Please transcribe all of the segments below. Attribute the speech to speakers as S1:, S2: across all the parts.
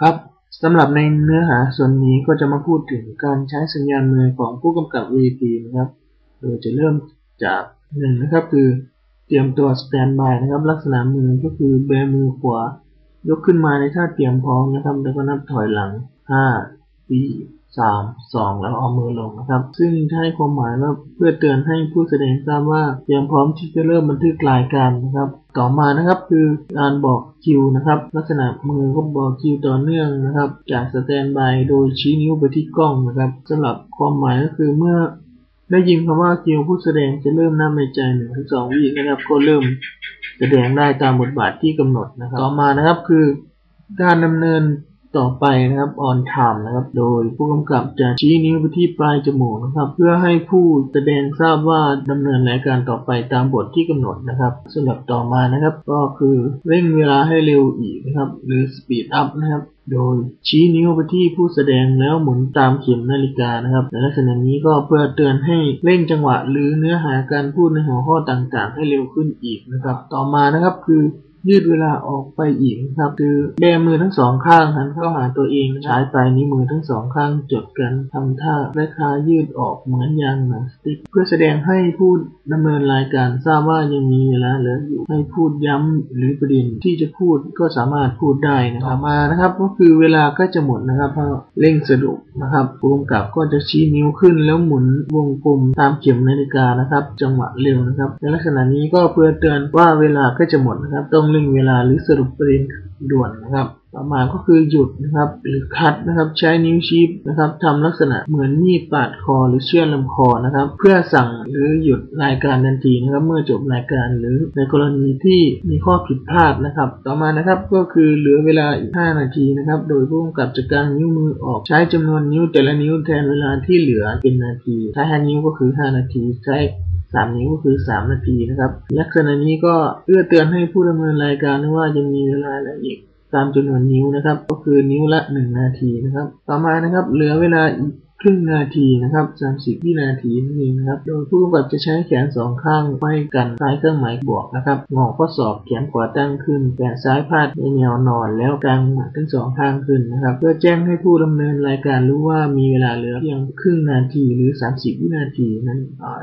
S1: ครับสำหรับในเนื้อหาส่วนนี้ก็จะมาพูดถึงการใช้สัญญาณมือของผู้กำกับ VP นะครับโดยจะเริ่มจากหนึ่งนะครับคือเตรียมตัวสแตนบายนะครับ ลักษณะมือก็คือแบมือขวา ยกขึ้นมาในท่าเตรียมพร้อมนะครับ แล้วก็นับถอยหลัง 5 4 3 2แล้วเอามือลงนะครับ ซึ่งให้ความหมายว่าเพื่อเตือนให้ผู้แสดงทราบว่าเตรียมพร้อมที่จะเริ่มบันทึกรายการนะครับ ต่อมานะครับคือการบอกคิวนะครับ ลักษณะมือก็บอกคิวต่อเนื่องนะครับ จากสแตนบายโดยชี้นิ้วไปที่กล้องนะครับสำหรับความหมายก็คือเมื่อได้ยินคำว่าคิวผู้แสดงจะเริ่มนับในใจหนึ่งถึงสองวินะครับ ก็เริ่มแสดงได้ตามบทบาทที่กำหนดนะครับ ต่อมานะครับคือการดำเนิน ต่อไปนะครับ on time นะครับ โดยผู้กำกับจะชี้นิ้วไปที่ปลายจมูกนะครับ เพื่อให้ผู้แสดงทราบว่าดำเนินรายการต่อไปตามบทที่กำหนดนะครับสำหรับต่อมานะครับ ก็คือเร่งเวลาให้เร็วอีกนะครับ หรือ speed up นะครับโดยชี้นิ้วไปที่ผู้แสดงแล้วหมุนตามเข็มนาฬิกานะครับในลักษณะนี้ก็เพื่อเตือนให้เร่งจังหวะหรือเนื้อหาการพูดในหัวข้อต่างๆ ให้เร็วขึ้นอีกนะครับ ต่อมานะครับคือ ยืดเวลาออกไปอีกนะครับ คือแบมือทั้งสองข้างหันเข้าหาตัวเองใช้ปลายนิ้วมือทั้งสองข้างจดกันทำท่าและคายืดออกเหมือนยางหนังสติ๊กเพื่อแสดงให้ผู้ดำเนินรายการทราบว่ายังมีเวลาเหลืออยู่ให้พูดย้ำหรือประเด็นที่จะพูดก็สามารถพูดได้นะครับมานะครับ ก็คือเวลาก็จะหมดนะครับเพราะเร่งสะดวกนะครับผู้กำกับก็จะชี้นิ้วขึ้นแล้วหมุนวงกลมตามเข็มนาฬิกานะครับ จังหวะเร็วนะครับในลักษณะนี้ก็เพื่อเตือนว่าเวลาก็จะหมดนะครับต้องเร่งเวลาหรือสรุปประเด็นด่วนนะครับ ต่อมาก็คือหยุดนะครับ หรือคัดนะครับ ใช้นิ้วชี้นะครับทำลักษณะเหมือนมีดปาดคอหรือเชือดลำคอนะครับ เพื่อสั่งหรือหยุดรายการทันทีนะครับ เมื่อจบรายการหรือในกรณีที่มีข้อผิดพลาดนะครับ ต่อมานะครับก็คือเหลือเวลาอีก 5 นาทีนะครับ โดยผู้กำกับจะกางนิ้วมือออกใช้จำนวนนิ้วแต่ละนิ้วแทนเวลาที่เหลือเป็นนาที ถ้า5นิ้วก็คือ 5 นาที ใช้ สามนิ้วก็คือ 3 นาทีนะครับ ลักษณะนี้ก็เพื่อเตือนให้ผู้ดำเนินรายการว่าจะมีเวลาเหลืออีกตามจำนวนนิ้วนะครับ ก็คือนิ้วละ 1 นาทีนะครับ ต่อมานะครับ เหลือเวลาอีก ครึ่งนาทีนะครับ30วินาทีนั่นเองนะครับ โดยผู้กำกับจะใช้แขนสองข้างไว้กันซ้ายเครื่องหมายบวกนะครับงอข้อศอกแขนขวาตั้งขึ้นแขนซ้ายพาดในแนวนอน แล้วกางหมัดทั้งสองข้างขึ้นนะครับ เพื่อแจ้งให้ผู้ดำเนินรายการรู้ว่ามีเวลาเหลือเพียงครึ่งนาทีหรือ 30 วินาทีนั้น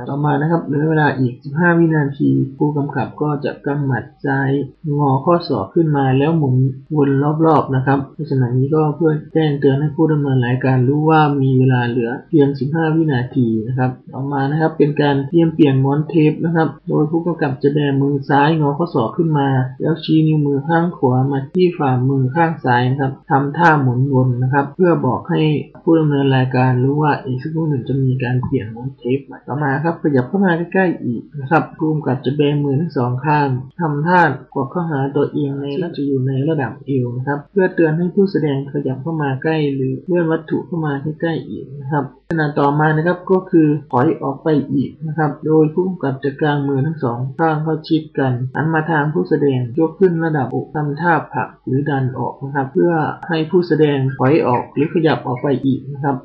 S1: ต่อมานะครับเหลือเวลาอีก 15 วินาที ผู้กำกับก็จะกำหมัดซ้ายงอข้อศอกขึ้นมาแล้วหมุนวนรอบๆนะครับลักษณะนี้ก็เพื่อแจ้งเตือนให้ผู้ดำเนินรายการรู้ว่ามีเวลาเหลือเพียง 15 วินาทีนะครับต่อมานะครับเป็นการเตรียมเปลี่ยนม้วนเทปนะครับ โดยผู้กำกับจะแบมือซ้ายงอข้อศอกขึ้นมา แล้วชี้นิ้วมือข้างขวามาที่ฝ่ามือข้างซ้ายนะครับทำท่าหมุนวนนะครับ เพื่อบอกให้ผู้ดำเนินรายการรู้ว่าอีกสักครู่หนึ่งจะมีการเปลี่ยนม้วนเทปใหม่ต่อมาครับขยับเข้ามาใกล้ๆอีกนะครับภูมิกับจะแบมือทั้งสองข้างทำท่ากดเข้าหาตัวเองในและจะอยู่ในระดับเอวนะครับ เพื่อเตือนให้ผู้แสดงขยับเข้ามาใกล้หรือเลื่อนวัตถุเข้ามาใกล้ๆอีกนะครับ ขณะต่อมานะครับก็คือถอยออกไปอีกนะครับ โดยผู้กำกับจะกลางมือทั้งสองข้างเข้าชิดกันหันมาทางผู้แสดงยกขึ้นระดับอกทำท่าผลักหรือดันออกนะครับ เพื่อให้ผู้แสดงถอยออกหรือขยับออกไปอีกนะครับ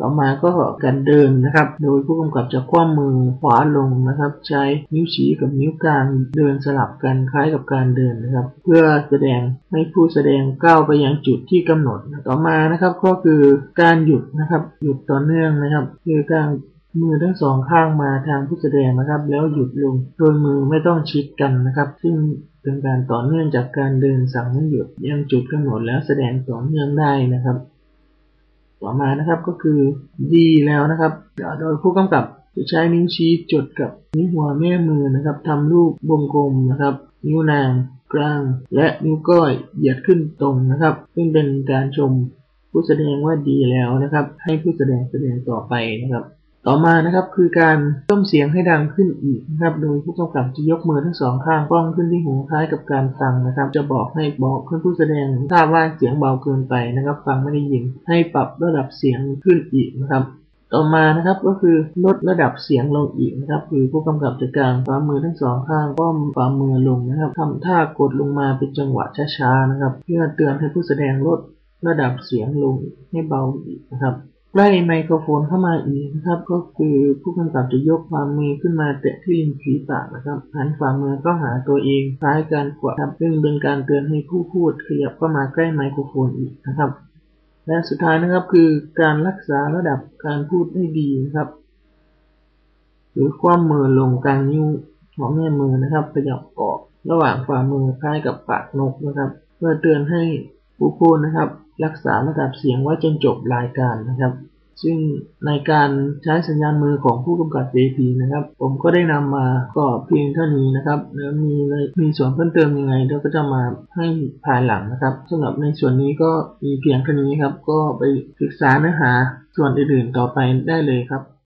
S1: ต่อมาก็การเดินนะครับ โดยผู้กำกับจะคว่ำมือขวาลงนะครับ ใช้นิ้วชี้กับนิ้วกลางเดินสลับกันคล้ายกับการเดินนะครับ เพื่อแสดงให้ผู้แสดงก้าวไปยังจุดที่กำหนด ต่อมานะครับก็คือการหยุดนะครับ หยุดต่อเนื่องนะครับคือการมือทั้งสองข้างมาทางผู้แสดงนะครับ แล้วหยุดลงโดยมือไม่ต้องชิดกันนะครับ ซึ่งเป็นการต่อเนื่องจากการเดินสั่งให้หยุดยังจุดกำหนดแล้วแสดงต่อเนื่องได้นะครับ ต่อมานะครับก็คือดีแล้วนะครับโดยผู้กำกับจะใช้นิ้วชี้จดกับนิ้วหัวแม่มือนะครับทำรูปวงกลมนะครับ นิ้วนางกลาง และนิ้วก้อยเหยียดขึ้นตรงนะครับ ซึ่งเป็นการชมผู้แสดงว่าดีแล้วนะครับ ให้ผู้แสดงแสดงต่อไปนะครับ ต่อมานะครับคือการเพิ่มเสียงให้ดังขึ้นอีกนะครับโดยผู้กำกับจะยกมือทั้งสองข้างป้องขึ้นที่หูคล้ายกับการฟังนะครับ จะบอกให้บอกเพื่อนผู้แสดงทราบว่าเสียงเบาเกินไปนะครับ ฟังไม่ได้ยินให้ปรับระดับเสียงขึ้นอีกนะครับต่อมานะครับก็คือลดระดับเสียงลงอีกนะครับคือผู้กำกับจะกางฝ่ามือทั้งสองข้างป้อมฝ่ามือลงนะครับทำท่ากดลงมาเป็นจังหวะช้าๆนะครับ เพื่อเตือนให้ผู้แสดงลดระดับเสียงลงให้เบาอีกนะครับ ใกล้ไมโครโฟนเข้ามาอีกนะครับ ก็คือผู้กำกับจะยกฝ่ามมือขึ้นมาแตะที่ริมฝีปากนะครับหันฝ่ามือก็หาตัวเองคล้ายการกวาดครับซึ่งเป็นการเตือนให้ผู้พูดขยับเข้ามาใกล้ไมโครโฟนอีกนะครับ และสุดท้ายนะครับคือการรักษาระดับการพูดให้ดีนะครับ หรือความมือลงกลางนิ้วของแม่มือนะครับขยับออกระหว่างฝ่ามือคล้ายกับปากนกนะครับ เพื่อเตือนให้ ผู้พูดนะครับ รักษาระดับเสียงไว้จนจบรายการนะครับ ซึ่งในการใช้สัญญาณมือของผู้กำกับเวทีนะครับ ผมก็ได้นำมาก็เพียงเท่านี้นะครับแล้วมีมีส่วนเพิ่มเติมยังไงเดี๋ยวก็จะมาให้ภายหลังนะครับสำหรับในส่วนนี้ก็มีเพียงเท่านี้ครับ ก็ไปศึกษาเนื้อหาส่วนอื่นๆต่อไปได้เลยครับ